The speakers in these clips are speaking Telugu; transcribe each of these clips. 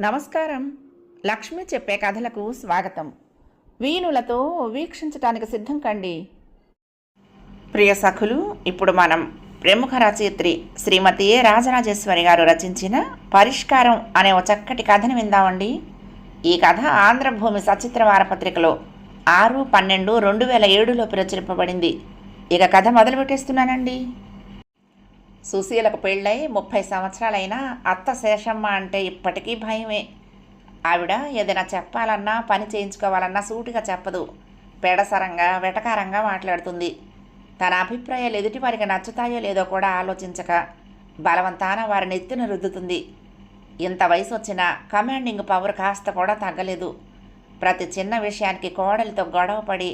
నమస్కారం. లక్ష్మి చెప్పే కథలకు స్వాగతం. వీణులతో వీక్షించటానికి సిద్ధం కండి. ప్రియ సఖులు ఇప్పుడు మనం ప్రముఖ రచయిత్రి శ్రీమతి ఏ. రాజరాజేశ్వరి గారు రచించిన పరిష్కారం అనే ఒక చక్కటి కథను విందామండి. ఈ కథ ఆంధ్రభూమి సచిత్ర వారపత్రికలో ఆరు పన్నెండు రెండు వేల ఏడులో ప్రచురింపబడింది. ఇక కథ మొదలు పెట్టేస్తున్నానండి సుశీలకు పెళ్ళై ముప్పై సంవత్సరాలైనా అత్త శేషమ్మ అంటే ఇప్పటికీ భయమే. ఆవిడ ఏదైనా చెప్పాలన్నా పని చేయించుకోవాలన్నా సూటిగా చెప్పదు. పెడసరంగా వెటకారంగా మాట్లాడుతుంది. తన అభిప్రాయాలు ఎదుటి వారికి నచ్చుతాయో లేదో కూడా ఆలోచించక బలవంతాన వారి నెత్తిన రుద్దుతుంది. ఇంత వయసు వచ్చినా కమాండింగ్ పవర్ కాస్త కూడా తగ్గలేదు. ప్రతి చిన్న విషయానికి కోడలితో గొడవపడి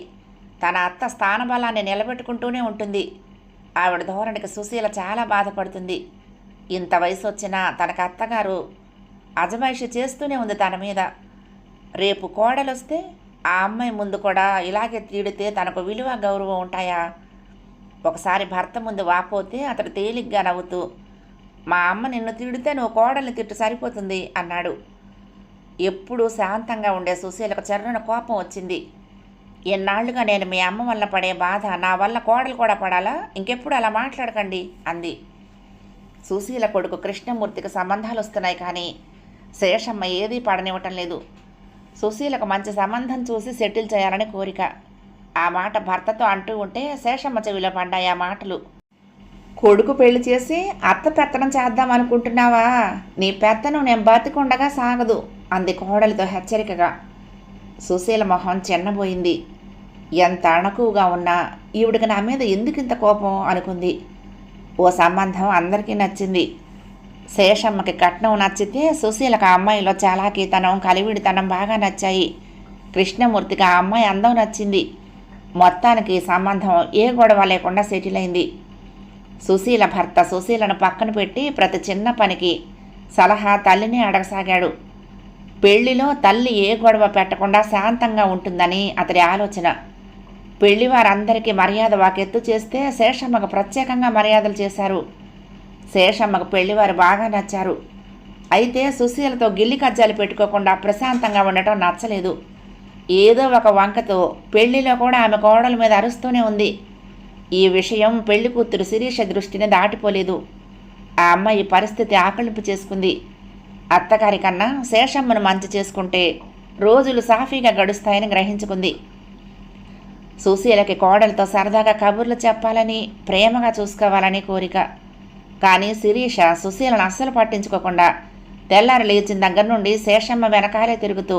తన అత్త స్థానబలాన్ని నిలబెట్టుకుంటూనే ఉంటుంది. ఆవిడ ధోరణికి సుశీల చాలా బాధపడుతుంది. ఇంత వయసు వచ్చినా తనకు అత్తగారు అజమాయిషి చేస్తూనే ఉంది తన మీద. రేపు కోడలొస్తే ఆ అమ్మాయి ముందు కూడా ఇలాగే తీడితే తనకు విలువ గౌరవం ఉంటాయా? ఒకసారి భర్త ముందు వాపోతే అతడు తేలిగ్గా నవ్వుతూ మా అమ్మ నిన్ను తిడితే నువ్వు కోడల్ని తిట్టు సరిపోతుంది అన్నాడు. ఎప్పుడూ శాంతంగా ఉండే సుశీలకు చెర్రన కోపం వచ్చింది. ఎన్నాళ్ళుగా నేను మీ అమ్మ వల్ల పడే బాధ నా వల్ల కోడలు కూడా పడాలా? ఇంకెప్పుడు అలా మాట్లాడకండి అంది. సుశీల కొడుకు కృష్ణమూర్తికి సంబంధాలు వస్తున్నాయి కానీ శేషమ్మ ఏదీ పడనివ్వటం లేదు. సుశీలకు మంచి సంబంధం చూసి సెటిల్ చేయాలని కోరిక. ఆ మాట భర్తతో అంటూ ఉంటే శేషమ్మ చెవిలో పడ్డాయి ఆ మాటలు. కొడుకు పెళ్ళి చేసి అత్త పెత్తనం చేద్దాం అనుకుంటున్నావా? నీ పెత్తనం నేను బతికుండగా సాగదు అంది కోడలితో హెచ్చరికగా. సుశీల మొహం చిన్నబోయింది. ఎంత అణకువగా ఉన్నా ఈవిడికి నా మీద ఎందుకు ఇంత కోపం అనుకుంది? ఓ సంబంధం అందరికీ నచ్చింది. శేషమ్మకి కట్నం నచ్చితే సుశీలకు ఆ అమ్మాయిలో చాలాకీతనం కలివిడితనం బాగా నచ్చాయి. కృష్ణమూర్తికి ఆ అమ్మాయి అందం నచ్చింది. మొత్తానికి సంబంధం ఏ గొడవ లేకుండా సెటిల్ అయింది. సుశీల భర్త సుశీలను పక్కన పెట్టి ప్రతి చిన్న పనికి సలహా తల్లిని అడగసాగాడు. పెళ్ళిలో తల్లి ఏ గొడవ పెట్టకుండా శాంతంగా ఉంటుందని అతడి ఆలోచన. పెళ్ళి వారందరికీ మర్యాద వాకెత్తు చేస్తే శేషమ్మకు ప్రత్యేకంగా మర్యాదలు చేశారు. శేషమ్మకు పెళ్ళివారు బాగా నచ్చారు. అయితే సుశీలతో గిల్లి కజ్జాలు పెట్టుకోకుండా ప్రశాంతంగా ఉండటం నచ్చలేదు. ఏదో ఒక వంకతో పెళ్ళిలో కూడా ఆమె కోడల మీద అరుస్తూనే ఉంది. ఈ విషయం పెళ్ళి కూతురు శిరీష దృష్టిని దాటిపోలేదు. ఆ అమ్మాయి పరిస్థితి ఆకలింపు చేసుకుంది. అత్తగారి కన్నా శేషమ్మను మంచి చేసుకుంటే రోజులు సాఫీగా గడుస్తాయని గ్రహించుకుంది. సుశీలకి కోడలతో సరదాగా కబుర్లు చెప్పాలని ప్రేమగా చూసుకోవాలని కోరిక. కానీ శిరీష సుశీలను అస్సలు పట్టించుకోకుండా తెల్లారి లేచిన దగ్గర నుండి శేషమ్మ వెనకాలే తిరుగుతూ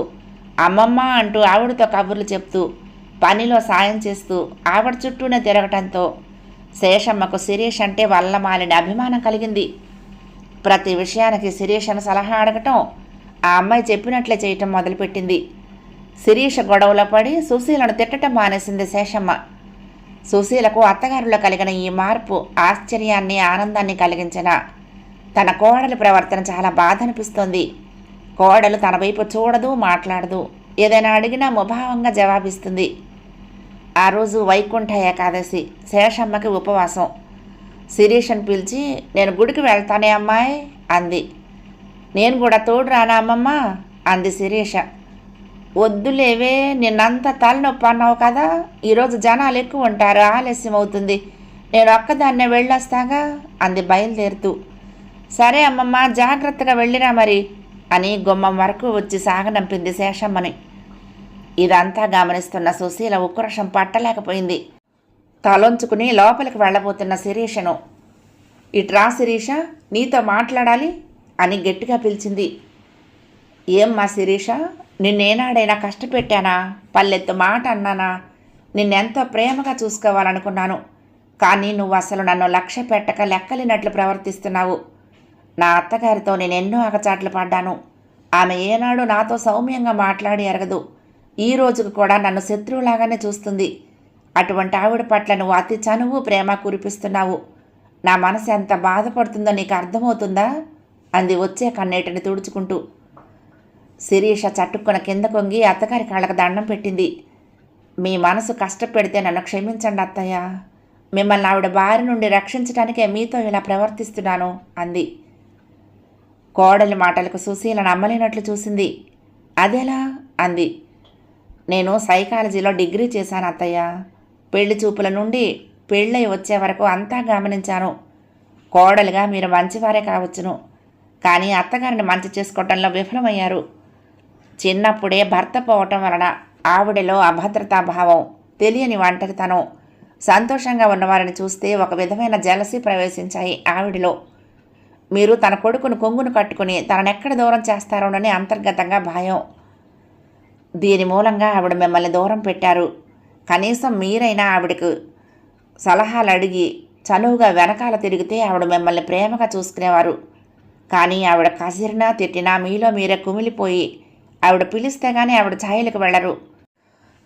అమ్మమ్మ అంటూ ఆవిడతో కబుర్లు చెప్తూ పనిలో సాయం చేస్తూ ఆవిడ చుట్టూనే తిరగటంతో శేషమ్మకు శిరీష్ అంటే వల్లమాలిన అభిమానం కలిగింది. ప్రతి విషయానికి శిరీషను సలహా అడగటం ఆ అమ్మాయి చెప్పినట్లే చేయటం మొదలుపెట్టింది. శిరీష గొడవలో పడి సుశీలను తిట్టడం మానేసింది శేషమ్మ. సుశీలకు అత్తగారిలో కలిగిన ఈ మార్పు ఆశ్చర్యాన్ని ఆనందాన్ని కలిగించిన. తన కోడలి ప్రవర్తన చాలా బాధ అనిపిస్తోంది కోడలు తన వైపు చూడదు మాట్లాడదు. ఏదైనా అడిగినా ముభావంగా జవాబిస్తుంది. ఆ రోజు వైకుంఠ ఏకాదశి శేషమ్మకి ఉపవాసం. శిరీషను పిలిచి నేను గుడికి వెళ్తానే అమ్మాయి? అంది. నేను కూడా తోడు రానా అమ్మమ్మ? అంది శిరీష. వద్దులేవే నిన్నంత తలనొప్పి అన్నావు కదా ఈరోజు జనాలు ఎక్కువ ఉంటారు ఆలస్యం అవుతుంది. నేను ఒక్కదాన్నే వెళ్ళొస్తాగా అంది బయలుదేరుతూ. సరే అమ్మమ్మ జాగ్రత్తగా వెళ్ళిరా మరి అని గుమ్మం వరకు వచ్చి సాగనంపింది శేషమ్మని. ఇదంతా గమనిస్తున్న సుశీల ఉక్రోషం పట్టలేకపోయింది. తలొంచుకుని లోపలికి వెళ్ళబోతున్న శిరీషను ఇట్రా శిరీష నీతో మాట్లాడాలి అని గట్టిగా పిలిచింది. ఏమ్మా శిరీష నిన్నేనాడైనా కష్టపెట్టానా? పల్లెత్తు మాట అన్నానా? నిన్నెంతో ప్రేమగా చూసుకోవాలనుకున్నాను. కానీ నువ్వు అసలు నన్ను లక్ష్య పెట్టక లెక్కలేనట్లు ప్రవర్తిస్తున్నావు. నా అత్తగారితో నేను ఎన్నో అగచాట్లు పడ్డాను. ఆమె ఏనాడు నాతో సౌమ్యంగా మాట్లాడి ఎరగదు. ఈ రోజుకు కూడా నన్ను శత్రువులాగానే చూస్తుంది. అటువంటి ఆవిడ పట్ల నువ్వు అతి చనువు ప్రేమ కురిపిస్తున్నావు. నా మనసు ఎంత బాధపడుతుందో నీకు అర్థమవుతుందా అంది వచ్చే కన్నీటిని తుడుచుకుంటూ. శిరీష చట్టుకున్న కింద కొంగి అత్తగారి కాళ్ళకు దండం పెట్టింది. మీ మనసు కష్టపెడితే నన్ను క్షమించండి అత్తయ్య. మిమ్మల్ని ఆవిడ బారి నుండి రక్షించడానికే మీతో ఇలా ప్రవర్తిస్తున్నాను అంది. కోడలి మాటలకు సుశీల నమ్మలేనట్లు చూసింది. అదెలా? అంది. నేను సైకాలజీలో డిగ్రీ చేశాను అత్తయ్య. పెళ్ళి చూపుల నుండి పెళ్ళై వచ్చే వరకు అంతా గమనించాను. కోడలుగా మీరు మంచివారే కావచ్చును. కానీ అత్తగారిని మంచి చేసుకోవటంలో విఫలమయ్యారు. చిన్నప్పుడే భర్త పోవటం వలన ఆవిడలో అభద్రతా భావం తెలియని ఒంటరితనం సంతోషంగా ఉన్నవారిని చూస్తే ఒక విధమైన జలసి ప్రవేశించాయి ఆవిడలో. మీరు తన కొడుకును కొంగును కట్టుకుని తననెక్కడ దూరం చేస్తారోనని అంతర్గతంగా భయం. దీని మూలంగా ఆవిడ మిమ్మల్ని దూరం పెట్టారు. కనీసం మీరైనా ఆవిడకు సలహాలు అడిగి చనువుగా వెనకాల తిరిగితే ఆవిడ మిమ్మల్ని ప్రేమగా చూసుకునేవారు. కానీ ఆవిడ కసిరినా తిట్టినా మీలో మీరే కుమిలిపోయి ఆవిడ పిలిస్తే కానీ ఆవిడ ఛాయలకు వెళ్ళరు.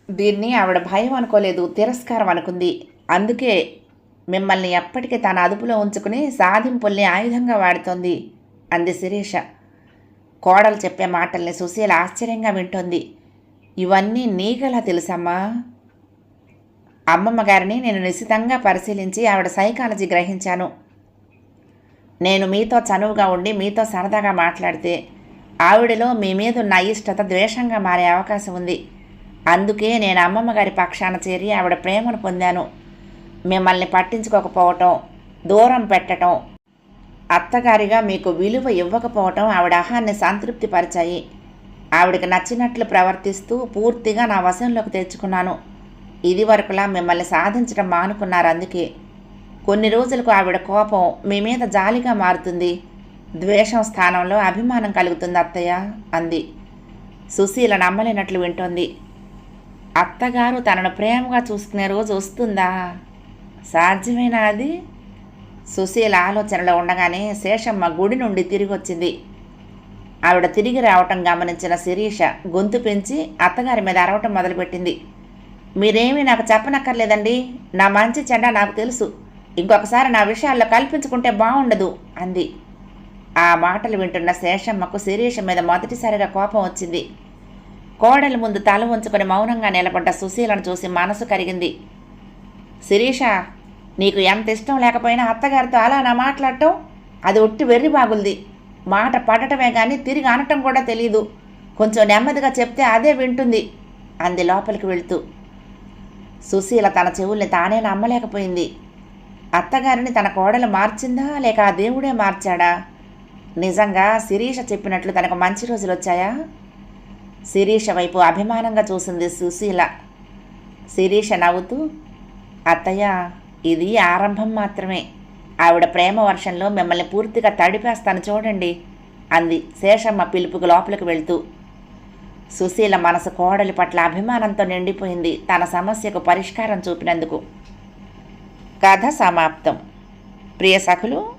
దీన్ని ఆవిడ భయం అనుకోలేదు తిరస్కారం అనుకుంది. అందుకే మిమ్మల్ని ఎప్పటికీ తన అదుపులో ఉంచుకుని సాధింపుల్ని ఆయుధంగా వాడుతోంది అంది శిరీష. కోడలు చెప్పే మాటల్ని సుశీల ఆశ్చర్యంగా వింటోంది. ఇవన్నీ నీకెలా తెలుసమ్మా? అమ్మమ్మ గారిని నేను నిశితంగా పరిశీలించి ఆవిడ సైకాలజీ గ్రహించాను. నేను మీతో చనువుగా ఉండి మీతో సరదాగా మాట్లాడితే ఆవిడలో మీ మీద ఉన్న అయిష్టత ద్వేషంగా మారే అవకాశం ఉంది. అందుకే నేను అమ్మమ్మ గారి పక్షాన చేరి ఆవిడ ప్రేమను పొందాను. మిమ్మల్ని పట్టించుకోకపోవటం దూరం పెట్టటం అత్తగారిగా మీకు విలువ ఇవ్వకపోవటం ఆవిడ అహాన్ని సంతృప్తిపరిచాయి. ఆవిడకి నచ్చినట్లు ప్రవర్తిస్తూ పూర్తిగా నా వశంలోకి తెచ్చుకున్నాను. ఇది వరకులా మిమ్మల్ని సాధించడం మానుకున్నారు అందుకే. కొన్ని రోజులకు ఆవిడ కోపం మీ మీద జాలిగా మారుతుంది. ద్వేషం స్థానంలో అభిమానం కలుగుతుంది అత్తయ్య అంది. సుశీల నమ్మలేనట్లు వింటోంది. అత్తగారు తనను ప్రేమగా చూసుకునే రోజు వస్తుందా? సాధ్యమైన అది? సుశీల ఆలోచనలో ఉండగానే శేషమ్మ గుడి నుండి తిరిగి వచ్చింది ఆవిడ తిరిగి రావటం గమనించిన శిరీష గొంతు పెంచి అత్తగారి మీద అరవటం మొదలుపెట్టింది. మీరేమీ నాకు చెప్పనక్కర్లేదండి. నా మంచి చెడ్డ నాకు తెలుసు. ఇంకొకసారి నా విషయాల్లో కల్పించుకుంటే బాగుండదు అంది. ఆ మాటలు వింటున్న శేషమ్మకు శిరీష మీద మొదటిసారిగా కోపం వచ్చింది. కోడలి ముందు తల ఉంచుకొని మౌనంగా నిలబడ్డ సుశీలను చూసి మనసు కరిగింది. శిరీష నీకు ఎంత ఇష్టం లేకపోయినా అత్తగారితో అలా నా మాట్లాడటం? అది ఒట్టి వెర్రి బాగుంది. మాట పడటమే కానీ తిరిగి అనటం కూడా తెలియదు కొంచెం నెమ్మదిగా చెప్తే అదే వింటుంది. అంది లోపలికి వెళుతూ. సుశీల తన చెవుల్ని తానే నమ్మలేకపోయింది. అత్తగారిని తన కోడలు మార్చిందా లేక ఆ దేవుడే మార్చాడా? నిజంగా శిరీష చెప్పినట్లు తనకు మంచి రోజులు వచ్చాయా? శిరీష వైపు అభిమానంగా చూసింది సుశీల. శిరీష నవ్వుతూ అత్తయ్య ఇది ఆరంభం మాత్రమే. ఆవిడ ప్రేమ వర్షంలో మిమ్మల్ని పూర్తిగా తడిపేస్తాను చూడండి అంది శేషమ్మ పిలుపుకు లోపలికి వెళ్తూ. సుశీల మనసు కోడలి పట్ల అభిమానంతో నిండిపోయింది తన సమస్యకు పరిష్కారం చూపినందుకు. కథ సమాప్తం. ప్రియ సఖులు